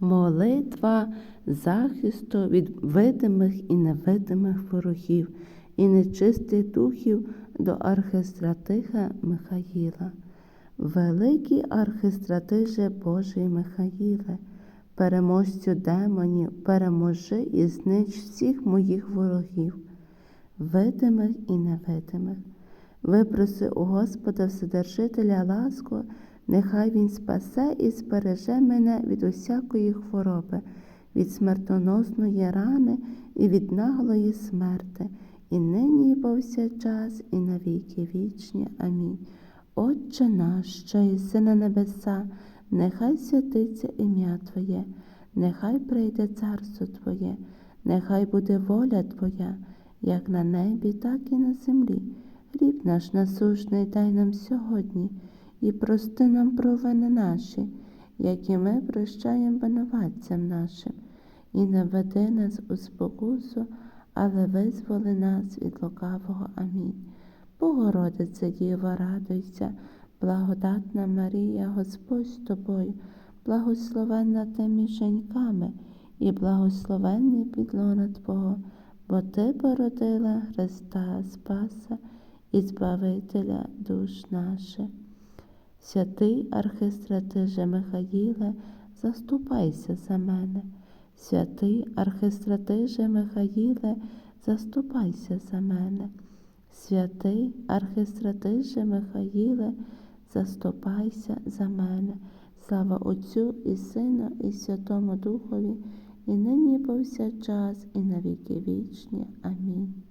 Молитва захисту від видимих і невидимих ворогів і нечистих духів до архистратига Михаїла. Великий архистратиже Божий Михаїле, переможцю демонів, переможи і знищ всіх моїх ворогів, видимих і невидимих. Випроси у Господа Вседержителя ласку, нехай Він спасе і збереже мене від усякої хвороби, від смертоносної рани і від наглої смерти, і нині, і повсякчас, і на віки вічні. Амінь. Отче наш, що єси на небеса, нехай святиться ім'я Твоє, нехай прийде царство Твоє, нехай буде воля Твоя, як на небі, так і на землі. Хліб наш насушний дай нам сьогодні, і прости нам провини наші, як і ми прощаємо винуватцям нашим, і не веди нас у спокусу, але визволи нас від лукавого. Амінь. Богородице Діва, радуйся, благодатна Марія, Господь з тобою, благословенна ти між жінками, і благословенний підлона Твого, бо Ти породила Христа Спаса і Збавителя душ наших. Святий архистратиже Михаїле, заступайся за мене. Святий архистратиже Михаїле, заступайся за мене. Святий архистратиже Михаїле, заступайся за мене. Слава Отцю і Сину, і Святому Духові, і нині повсякчас, і на віки вічні. Амінь.